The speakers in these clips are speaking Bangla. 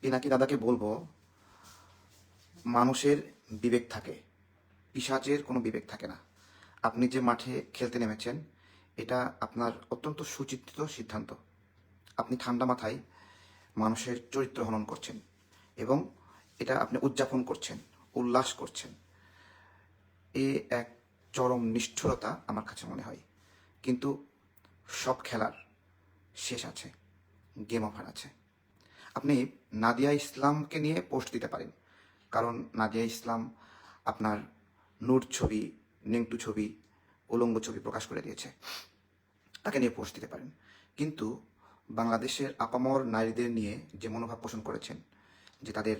পিনাকি দাদাকে বলব, মানুষের বিবেক থাকে, পিসাচের কোনো বিবেক থাকে না। আপনি যে মাঠে খেলতে নেমেছেন, এটা আপনার অত্যন্ত সুচিন্তিত সিদ্ধান্ত। আপনি ঠান্ডা মাথায় মানুষের চরিত্র হনন করছেন এবং এটা আপনি উদযাপন করছেন, উল্লাস করছেন। এ এক চরম নিষ্ঠুরতা আমার কাছে মনে হয়। কিন্তু সব খেলার শেষ আছে গেম ওভার আছে। আপনি নাদিয়া ইসলামকে নিয়ে পোস্ট দিতে পারেন। কারণ নাদিয়া ইসলাম আপনার নূর ছবি, নেংটু ছবি, উলঙ্গ ছবি প্রকাশ করে দিয়েছে। তাকে নিয়ে পোস্ট দিতে পারেন। কিন্তু বাংলাদেশের আপামর নারীদের নিয়ে যে মনোভাব পোষণ করেছেন, যে তাদের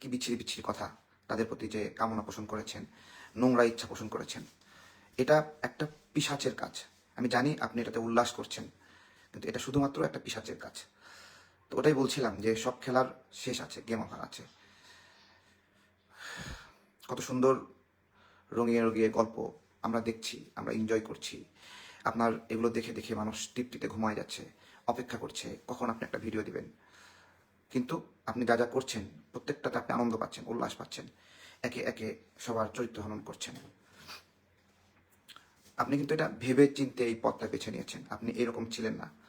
কি বিচ্ছিরি বিচ্ছিরি কথা, তাদের প্রতি যে কামনা পোষণ করেছেন, নোংরা ইচ্ছা পোষণ করেছেন, এটা একটা পিসাচের কাজ। আমি জানি আপনি এটাতে উল্লাস করছেন, কিন্তু এটা শুধুমাত্র একটা পিসাচের কাজ। তো ওটাই বলছিলাম যে সব খেলার শেষ আছে গেম ওভার আছে। কত সুন্দর রঙিয়ে রঙিয়ে গল্প আমরা দেখছি, আমরা এনজয় করছি। আপনার এগুলো দেখে দেখে মানুষ তৃপ্তিতে ঘুমায় যাচ্ছে, অপেক্ষা করছে, কখন আপনি একটা ভিডিও দিবেন। কিন্তু আপনি যা যা করছেন, প্রত্যেকটাতে আপনি আনন্দ পাচ্ছেন, উল্লাস পাচ্ছেন। একে একে সবার চরিত্র হনন করছেন। আপনি কিন্তু এটা ভেবে চিনতে এই পথটা বেছে নিয়েছেন। আপনি এরকম ছিলেন না।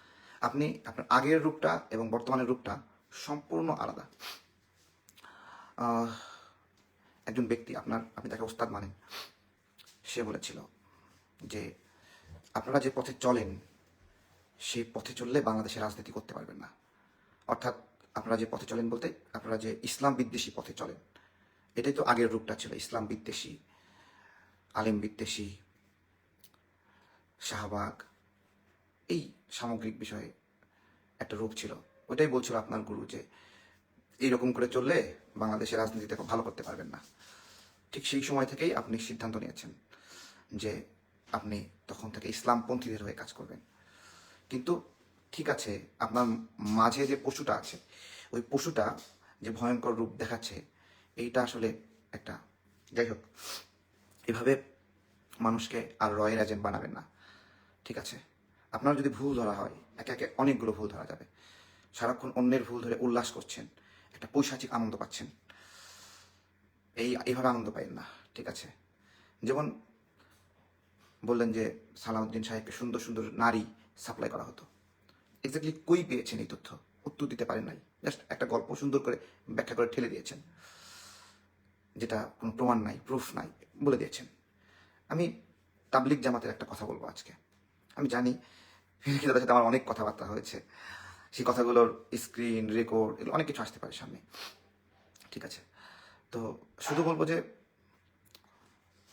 আপনি আপনার আগের রূপটা এবং বর্তমানের রূপটা সম্পূর্ণ আলাদা। একজন ব্যক্তি আপনার, আপনি তাকে ওস্তাদ মানেন। সে বলেছিল যে, আপনারা যে পথে চলেন, সেই পথে চললে বাংলাদেশে রাজনীতি করতে পারবেন না। অর্থাৎ আপনারা যে পথে চলেন বলতে, আপনারা যে ইসলাম বিদ্বেষী পথে চলেন, এটাই তো আগের রূপটা ছিল, ইসলাম বিদ্বেষী, আলিম বিদ্বেষী, শাহবাগ, এই সামগ্রিক বিষয়ে একটা রূপ ছিল। ওটাই বলছিল আপনার গুরু যে, এইরকম করে চললে বাংলাদেশের রাজনীতিতে ভালো করতে পারবেন না। ঠিক সেই সময় থেকেই আপনি সিদ্ধান্ত নিয়েছেন যে, আপনি তখন থেকে ইসলামপন্থীদের হয়ে কাজ করবেন। কিন্তু ঠিক আছে, আপনার মাঝে যে পশুটা আছে, ওই পশুটা যে ভয়ঙ্কর রূপ দেখাচ্ছে, এইটা আসলে একটা, যাই হোক, এভাবে মানুষকে আর রয়ের এজেন্ট বানাবেন না। ঠিক আছে? আপনার যদি ভুল ধরা হয়, একে একে অনেকগুলো ভুল ধরা যাবে। সারাক্ষণ অন্যের ভুল ধরে উল্লাস করছেন, একটা পৈশাচিক আনন্দ পাচ্ছেন। এই, এইভাবে আনন্দ পাইন না, ঠিক আছে? যেমন বললেন যে সালাউদ্দিন সাহেবকে সুন্দর সুন্দর নারী সাপ্লাই করা হতো। এক্স্যাক্টলি কই পেয়েছেন এই তথ্য? উত্তর দিতে পারেন নাই। জাস্ট একটা গল্প সুন্দর করে ব্যাখ্যা করে ঠেলে দিয়েছেন। যেটা কোনো প্রমাণ নাই প্রুফ নাই, বলে দিয়েছেন। আমি তাবলিক জামাতের একটা কথা বলব আজকে। আমি জানি ফিরকিদাদের সাথে আমার অনেক কথাবার্তা হয়েছে। সেই কথাগুলোর স্ক্রিন, রেকর্ড, এগুলো অনেক কিছু আসতে পারে সামনে। ঠিক আছে? তো শুধু বলব যে,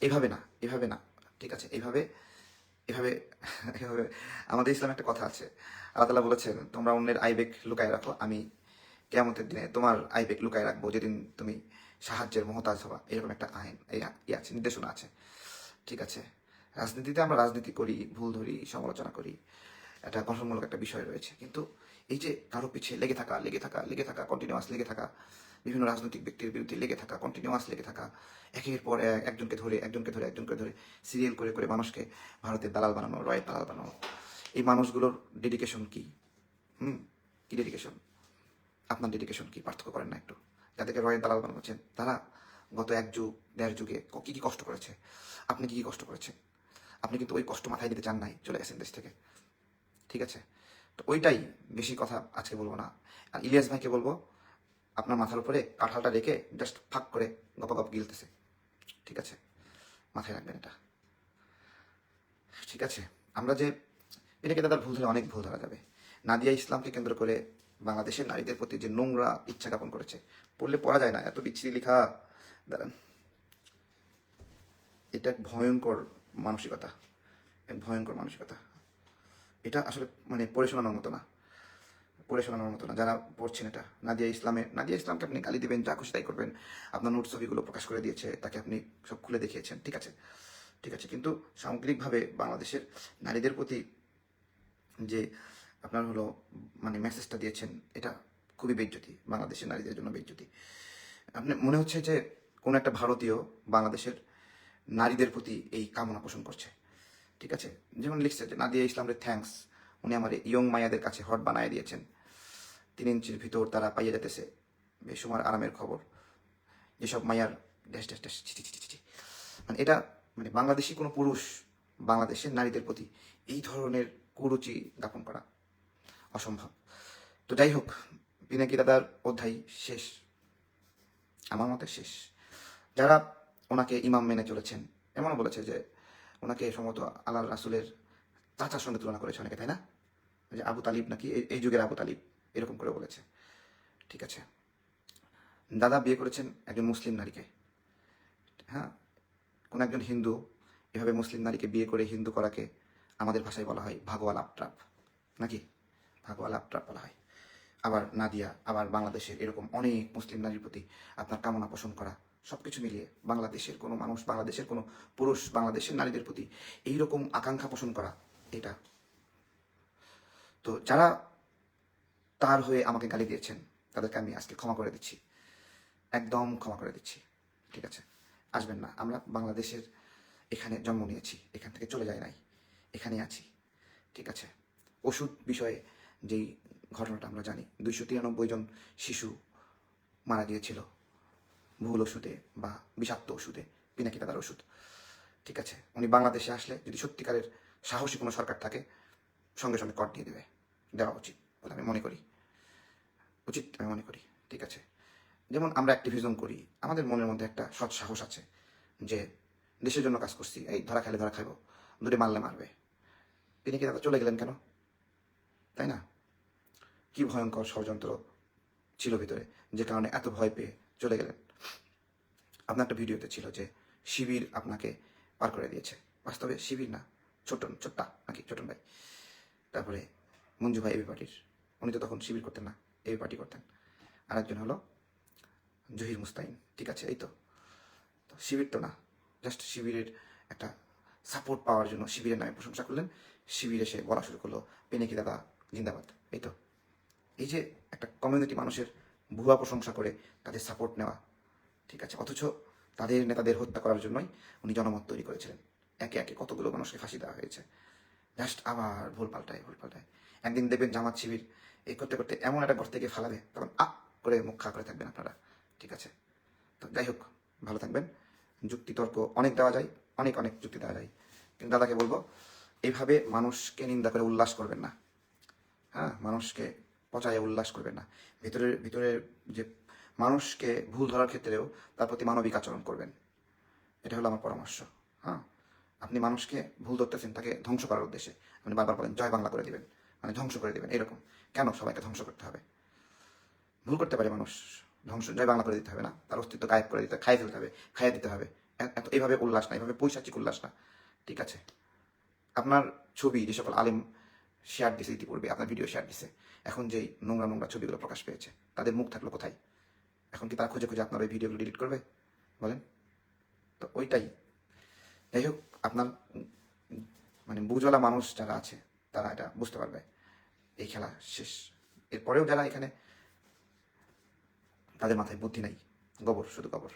এভাবে না এভাবে না। ঠিক আছে? এইভাবে এভাবে এভাবে আমাদের ইসলামে একটা কথা আছে। আল্লাহ তালা বলেছেন, তোমরা অন্যের আইবেক লুকায় রাখো, আমি কেমতের দিনে তোমার আইবেক লুকায় রাখব, যেদিন তুমি সাহায্যের মহতাজ হবা। এরকম একটা আইন এই ই আছে, নির্দেশনা আছে। ঠিক আছে? রাজনীতিতে আমরা রাজনীতি করি, ভুল ধরি, সমালোচনা করি। একটা গঠনমূলক একটা বিষয় রয়েছে। কিন্তু এই যে কারও পিছিয়ে লেগে থাকা লেগে থাকা লেগে থাকা কন্টিনিউয়াস লেগে থাকা, বিভিন্ন রাজনৈতিক ব্যক্তির বিরুদ্ধে লেগে থাকা কন্টিনিউয়াস লেগে থাকা, একের পর এক একজনকে ধরে একজনকে ধরে একজনকে ধরে সিরিয়াল করে করে মানুষকে ভারতের দালাল বানানো, রয়ের দালাল বানানো, এই মানুষগুলোর ডেডিকেশন কি? হুম, কি ডেডিকেশন আপনার ডেডিকেশন কি? পার্থক্য করেন না একটু। যাদেরকে রয়ের দালাল বানাচ্ছেন, তারা গত এক যুগ, দেড় যুগে কী, কি কষ্ট করেছে? আপনি কি, কী কষ্ট করেছেন? আপনি কিন্তু ওই কষ্ট মাথায় দিতে চান নাই, চলে গেছেন দেশ থেকে। ঠিক আছে? তো ওইটাই বেশি কথা আজকে বলব না। আর ইলিয়াস ভাইকে বলব, আপনার মাথার উপরে কাঁঠালটা রেখে জাস্ট ফাঁক করে গপ গপ গিলতেছে। ঠিক আছে? মাথায় রাখবেন এটা। ঠিক আছে? আমরা যে, এটাকে দাদার ভুল ধরে অনেক ভুল ধরা যাবে। নাদিয়া ইসলামকে কেন্দ্র করে বাংলাদেশের নারীদের প্রতি যে নোংরা ইচ্ছা জ্ঞাপন করেছে, পড়লে পড়া যায় না, এত বিচ্ছিরি লেখা। দাঁড়ান। এটা এক ভয়ঙ্কর মানসিকতা। এক ভয়ঙ্কর মানসিকতা। এটা আসলে মানে পড়ে শোনানোর মতো না। পড়ে শোনানোর মতো না, যারা পড়ছেন এটা। নাদিয়া ইসলামে নাদিয়া ইসলামকে আপনি গালি দেবেন, যা খুশি তাই করবেন। আপনার নোট ছবিগুলো প্রকাশ করে দিয়েছে, তাকে আপনি সব খুলে দেখিয়েছেন, ঠিক আছে? ঠিক আছে, কিন্তু সামগ্রিকভাবে বাংলাদেশের নারীদের প্রতি যে আপনার হলো মানে মেসেজটা দিয়েছেন, এটা খুবই বেজ্জতি, বাংলাদেশের নারীদের জন্য বেজ্জতি। আপনি মনে হচ্ছে যে কোনো একটা ভারতীয় বাংলাদেশের নারীদের প্রতি এই কামনা পোষণ করছে। ঠিক আছে? যেমন লিখছে যে, নাদিয়া ইসলামের থ্যাঙ্কস উনি আমার ইয়ং মায়াদের কাছে হট বানায় দিয়েছেন। তিন ইঞ্চির ভিতর তারা পাইয়া যেতেছে বেসুমার আরামের খবর। যেসব মায়ার ড্যাশ ড্যাশ ড্যাশ। মানে এটা মানে বাংলাদেশি কোনো পুরুষ বাংলাদেশের নারীদের প্রতি এই ধরনের কুরুচি জ্ঞাপন করা অসম্ভব। তো যাই হোক, পিনাকি দাদার অধ্যায় শেষ। আমার মতে শেষ। যারা ওনাকে ইমাম মেনে চলেছেন, এমনও বলেছে যে ওনাকে সম্ভবত আল্লাহ রাসুলের চাচার সঙ্গে তুলনা করেছে অনেকে, তাই না? যে আবু তালিব নাকি? এই- যুগের আবু তালিব, এরকম করে বলেছে। ঠিক আছে। দাদা বিয়ে করেছেন একজন মুসলিম নারীকে। হ্যাঁ? কোন একজন হিন্দু এভাবে মুসলিম নারীকে বিয়ে করে হিন্দু করাকে আমাদের ভাষায় বলা হয় ভাগোয়াল আপট্রাপ নাকি? ভাগোয়াল আপট্রাপ বলা হয়। আবার নাদিয়া, আবার বাংলাদেশের এরকম অনেক মুসলিম নারীর প্রতি আপনার কামনা পোষণ করা সবকিছু মিলিয়ে বাংলাদেশের কোনো মানুষ, বাংলাদেশের কোনো পুরুষ, বাংলাদেশের নারীদের প্রতি এইরকম আকাঙ্ক্ষা পোষণ করা, এটা। তো যারা তার হয়ে আমাকে গালি দিয়েছেন, তাদেরকে আমি আজকে ক্ষমা করে দিচ্ছি। একদম ক্ষমা করে দিচ্ছি। ঠিক আছে? আসবেন না। আমরা বাংলাদেশের এখানে জন্ম নিয়েছি। এখান থেকে চলে যায় নাই। এখানে আছি। ঠিক আছে? ওষুধ বিষয়ে যেই ঘটনাটা আমরা জানি, দুইশো তিরানব্বই জন শিশু মারা গিয়েছিল। ভুল ওষুধে বা বিষাক্ত ওষুধে, পিনাকি দাদার ওষুধ। ঠিক আছে? উনি বাংলাদেশে আসলে যদি সত্যিকারের সাহসী কোনো সরকার থাকে, সঙ্গে সঙ্গে কর দিয়ে দেবে। দেওয়া উচিত বলে আমি মনে করি। উচিত আমি মনে করি। ঠিক আছে? যেমন আমরা অ্যাক্টিভিজম করি, আমাদের মনের মধ্যে একটা সৎ সাহস আছে যে দেশের জন্য কাজ করছি, এই ধরা খাইলে ধরা খাইবো, দূরে মারলে মারবে। তিনি কি দাদা চলে গেলেন কেন? তাই না? কি ভয়ঙ্কর ষড়যন্ত্র ছিল ভিতরে, যে কারণে এত ভয় পেয়ে চলে গেলেন। আপনার একটা ভিডিওতে ছিল যে শিবির আপনাকে পার করে দিয়েছে। বাস্তবে শিবির না, ছোটন, ছোট্টা নাকি ছোটন ভাই। তারপরে মঞ্জু ভাই এবি পার্টির উনি তো তখন শিবির করতেন না এবি পার্টি করতেন। আর একজন হলো জহির মুস্তাইন ঠিক আছে, এই তো। তো শিবির তো না জাস্ট শিবিরের একটা সাপোর্ট পাওয়ার জন্য শিবিরের নামে প্রশংসা করলেন। শিবির এসে বলা শুরু করল, পেনেকি দাদা, জিন্দাবাদ। এই তো। এই যে একটা কমিউনিটি মানুষের ভুয়া প্রশংসা করে তাদের সাপোর্ট নেওয়া ঠিক আছে, অথচ তাদের নেতাদের হত্যা করার জন্যই উনি জনমত তৈরি করেছিলেন। একে একে কতগুলো মানুষকে ফাঁসি দেওয়া হয়েছে। জাস্ট আবার ভুল পাল্টায় ভুল পাল্টায়। একদিন দেখবেন জামাত শিবির এই করতে করতে এমন একটা ঘর থেকে ফালাবে তখন আ করে মুখ করে থাকবেন আপনারা। ঠিক আছে? তো যাই হোক, ভালো থাকবেন। যুক্তি তর্ক অনেক দেওয়া যায়, অনেক অনেক যুক্তি দেওয়া যায়। কিন্তু দাদাকে বলব এইভাবে মানুষকে নিন্দা করে উল্লাস করবেন না। হ্যাঁ মানুষকে পচায় উল্লাস করবেন না। ভিতরের ভিতরের যে মানুষকে ভুল ধরার ক্ষেত্রেও তার প্রতি মানবিক আচরণ করবেন। এটা হলো আমার পরামর্শ। হ্যাঁ? আপনি মানুষকে ভুল ধরতেছেন, তাকে ধ্বংস করার উদ্দেশ্যে আপনি বারবার বলেন, জয় বাংলা করে দিবেন। মানে ধ্বংস করে দিবেন, এরকম। কেন সবাইকে ধ্বংস করতে হবে? ভুল করতে পারে মানুষ। ধ্বংস, জয় বাংলা করে দিতে হবে না। তার অস্তিত্ব গায়েব করে দিতে, খাইয়ে ফেলতে হবে, খাইয়ে দিতে হবে। এত এইভাবে উল্লাস না এইভাবে পৈশাচিক উল্লাস না। ঠিক আছে? আপনার ছবি, যে সকল আলেম শেয়ার দিছে ইতিপূর্বে, আপনার ভিডিও শেয়ার দিছে, এখন যেই নোংরা নোংরা ছবিগুলো প্রকাশ পেয়েছে, তাদের মুখ থাকল কোথায়? এখন কি তারা খুঁজে খুঁজে আপনার ওই ভিডিওগুলো ডিলিট করবে? বলেন। তো ওইটাই। যাই হোক, আপনার মানে বুঝওয়ালা মানুষ যারা আছে, তারা এটা বুঝতে পারবে। এই খেলা শেষ। এরপরেও যারা এখানে, তাদের মাথায় বুদ্ধি নাই। গোবর, শুধু গোবর।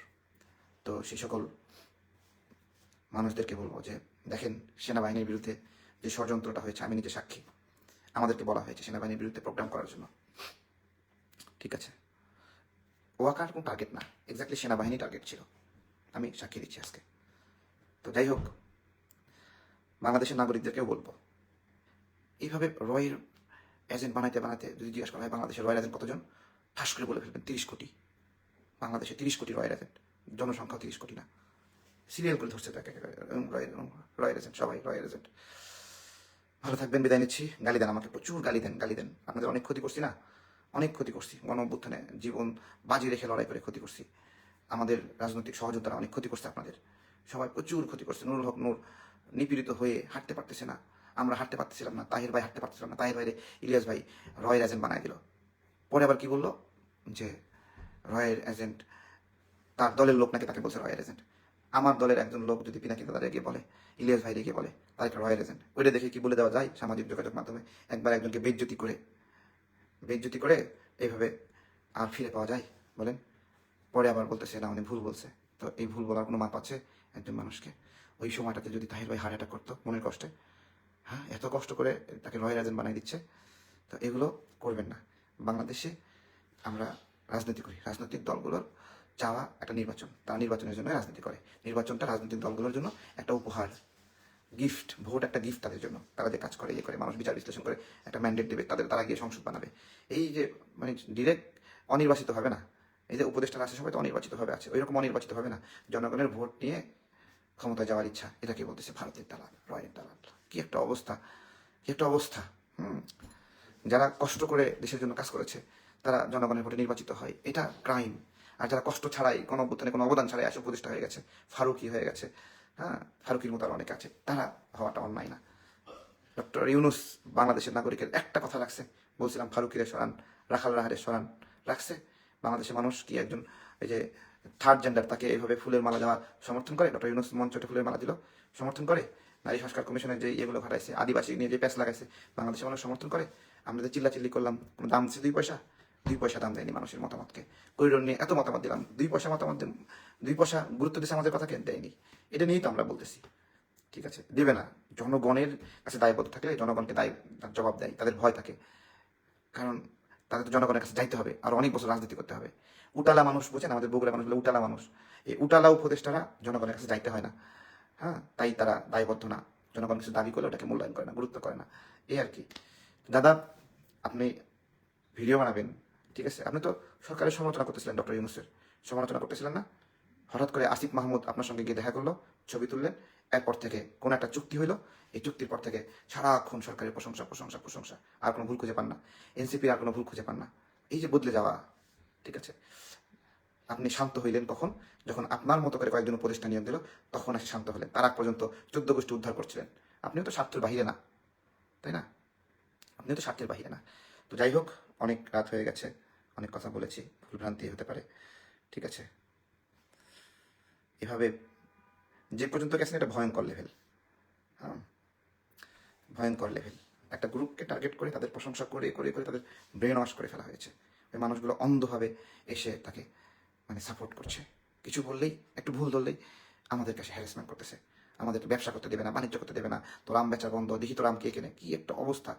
তো সেই সকল মানুষদেরকে বলব যে, দেখেন, সেনাবাহিনীর বিরুদ্ধে যে ষড়যন্ত্রটা হয়েছে, আমি নিজে সাক্ষী। আমাদেরকে বলা হয়েছে সেনাবাহিনীর বিরুদ্ধে প্রোগ্রাম করার জন্য। ঠিক আছে? ওয়াকার কোনো টার্গেট না। এক্স্যাক্টলি সেনাবাহিনী টার্গেট ছিল। আমি সাক্ষী দিচ্ছি আজকে। তো যাই হোক, বাংলাদেশের নাগরিকদেরকেও বলব, এইভাবে রয়ের এজেন্ট বানাইতে বানাতে যদি জিজ্ঞাসা করা হয় বাংলাদেশের রয়ের এজেন্ট কতজন ঠাস করে বলে ফেলবেন তিরিশ কোটি। বাংলাদেশে তিরিশ কোটি রয়ের এজেন্ট জনসংখ্যা তিরিশ কোটি না। সিরিয়াল করে ধরছে তাকে রয়ের এজেন্ট সবাই রয়ের এজেন্ট ভালো থাকবেন, বিদায় নিচ্ছি। গালি দেন আমাকে, প্রচুর গালি দেন গালি দেন। আপনাদের অনেক ক্ষতি করছি না। অনেক ক্ষতি করছি। গণ অভ্যুত্থানে জীবন বাজি রেখে লড়াই করে ক্ষতি করছি। আমাদের রাজনৈতিক সহযোদ্ধারা অনেক ক্ষতি করছে আপনাদের। সবাই প্রচুর ক্ষতি করছে। নুরুল হক নূর নিপীড়িত হয়ে হাঁটতে পারতেছে না। আমরা হাঁটতে পারতেছিলাম না। তাহির ভাই হাঁটতে পারতেছিলাম না। তাহির ভাইরে ইলিয়াস ভাই রয়ের এজেন্ট বানায় দিল। পরে আবার কি বলল? যে রয়ের এজেন্ট, তার দলের লোক নাকি তাকে বলছে রয়ের এজেন্ট। আমার দলের একজন লোক যদি পিনাকি দাদা গিয়ে বলে, ইলিয়াস ভাই গিয়ে বলে, তার একটা রয়ের এজেন্ট। ওইটা দেখে কি বলে দেওয়া যায়? সামাজিক যোগাযোগ মাধ্যমে একবার একজনকে বেজ্জতি করে বেজ্জতি করে এইভাবে আর ফিরে পাওয়া যায়, বলেন। পরে আবার বলতেছে, না, উনি ভুল বলছে। তো এই ভুল বলার কোনো মাপ আছে একজন মানুষকে? ওই সময়টাতে যদি তাহির ভাই হার্ট অ্যাটাক করতো, মনের কষ্টে? হ্যাঁ এত কষ্ট করে তাকে রয়ের এজেন্ট বানিয়ে দিচ্ছে, তো এগুলো করবেন না। বাংলাদেশে আমরা রাজনীতি করি। রাজনৈতিক দলগুলোর চাওয়া একটা নির্বাচন। তারা নির্বাচনের জন্য রাজনীতি করে। নির্বাচনটা রাজনৈতিক দলগুলোর জন্য একটা উপহার। গিফট ভোট একটা গিফট তাদের জন্য। তারা যে কাজ করে ইয়ে করে, মানুষ বিচার, বিশ্লেষণ করে, একটা ম্যান্ডেট দেবে, তাদের, তারা গিয়ে সংসদ বানাবে। এই যে মানে ডিরেক্ট অনির্বাচিত হবে না। এই যে উপদেষ্টারা আছে, সবাই তো অনির্বাচিতভাবে আছে। ওই রকম অনির্বাচিত হবে না। জনগণের ভোট নিয়ে ক্ষমতায় যাওয়ার ইচ্ছা, এটা এটাকে বলতেছে? ভারতের দালাল, রয়ের দালাল। কি একটা অবস্থা, কি একটা অবস্থা, হুম? যারা কষ্ট করে দেশের জন্য কাজ করেছে, তারা জনগণের ভোটে নির্বাচিত হয়। এটা ক্রাইম আর যারা কষ্ট ছাড়াই, কোনো অভ্যুত্থানে কোনো অবদান ছাড়াই আসে, উপদেষ্টা হয়ে গেছে, ফারুকি হয়ে গেছে হ্যাঁ ফারুকির মতো আরও অনেক আছে, তারা হওয়াটা অন্যায় না। ডক্টর ইউনুস বাংলাদেশের নাগরিকের একটা কথা রাখছে, বলছিলাম ফারুকিরে সরান, রাখাল রাহারে সরান রাখছে। বাংলাদেশের মানুষ কি একজন এই যে থার্ড জেন্ডার তাকে এইভাবে ফুলের মালা দেওয়া সমর্থন করে? ডক্টর ইউনুস মঞ্চটা ফুলের মালা দিল, সমর্থন করে? নারী সংস্কার কমিশনের যে ইয়েগুলো ঘটাইছে, আদিবাসী নিয়ে যে প্যাচ লাগাইছে, বাংলাদেশের মানুষ সমর্থন করে? আমরা যে চিল্লাচিল্লি করলাম দাম দিচ্ছে দুই পয়সা? দুই পয়সা দাম দেয়নি মানুষের মতামতকে। করিডোর নিয়ে এত মতামত দিলাম, দুই পয়সা মতামত দুই পয়সা গুরুত্ব দিচ্ছে আমাদের কথাকে দেয়নি। এটা নিয়েই তো আমরা বলতেছি। ঠিক আছে? দেবে না। জনগণের কাছে দায়বদ্ধ থাকলে জনগণকে দায় জবাব দেয়। তাদের ভয় থাকে। কারণ তাদের তো জনগণের কাছে যাইতে হবে। আর অনেক বছর রাজনীতি করতে হবে। উটালা মানুষ বোঝেন? আমাদের বগুড়া মানুষ হলো উটালা মানুষ। এই উটালা উপদেষ্টারা জনগণের কাছে যাইতে হয় না। হ্যাঁ? তাই তারা দায়বদ্ধ না। জনগণ কিছু দাবি করলে ওটাকে মূল্যায়ন করে না, গুরুত্ব করে না। এই আর কি। দাদা, আপনি ভিডিও বানাবেন। ঠিক আছে, আপনি তো সরকারের সমালোচনা করতেছিলেন ডক্টর ইউনুসের। সমালোচনা করতেছিলেন না? হঠাৎ করে আসিফ মাহমুদ আপনার সঙ্গে গিয়ে দেখা করল, ছবি তুললেন, এরপর থেকে কোন একটা চুক্তি হইল, এই চুক্তির পর থেকে সারাক্ষণ সরকারের প্রশংসা প্রশংসা প্রশংসা, আর কোনো ভুল খুঁজে পান না। এনসিপির আর কোনো ভুল খুঁজে পান না। এই যে বদলে যাওয়া, ঠিক আছে, আপনি শান্ত হইলেন কখন? যখন আপনার মতো করে কয়েকজন উপদেষ্টা নিয়োগ দিল, তখন এসে শান্ত হলেন। তার আগ পর্যন্ত চোদ্দ গোষ্ঠী উদ্ধার করছিলেন। আপনিও তো স্বার্থের বাহিরে না, তাই না? আপনিও তো স্বার্থের বাহিরে না। তো যাই হোক, অনেক রাত হয়ে গেছে। অনেক কথা বলেছি, ভুলভ্রান্তি হতে পারে। ঠিক আছে। এভাবে যে পর্যন্ত গেছেন এটা ভয়ঙ্কর লেভেল হ্যাঁ। ভয়ঙ্কর লেভেল একটা গ্রুপকে টার্গেট করে, তাদের প্রশংসা করে করে করে তাদের ব্রেন ওয়াশ করে ফেলা হয়েছে। ওই মানুষগুলো অন্ধভাবে এসে তাকে মানে সাপোর্ট করছে। কিছু বললেই, একটু ভুল ধরলেই আমাদের কাছে হ্যারাসমেন্ট করতেছে। আমাদের ব্যবসা করতে দেবে না, বাণিজ্য করতে দেবে না। তোর আম বেচা বন্ধ, দেখি তোর আম কে কেনে, কি একটা অবস্থা।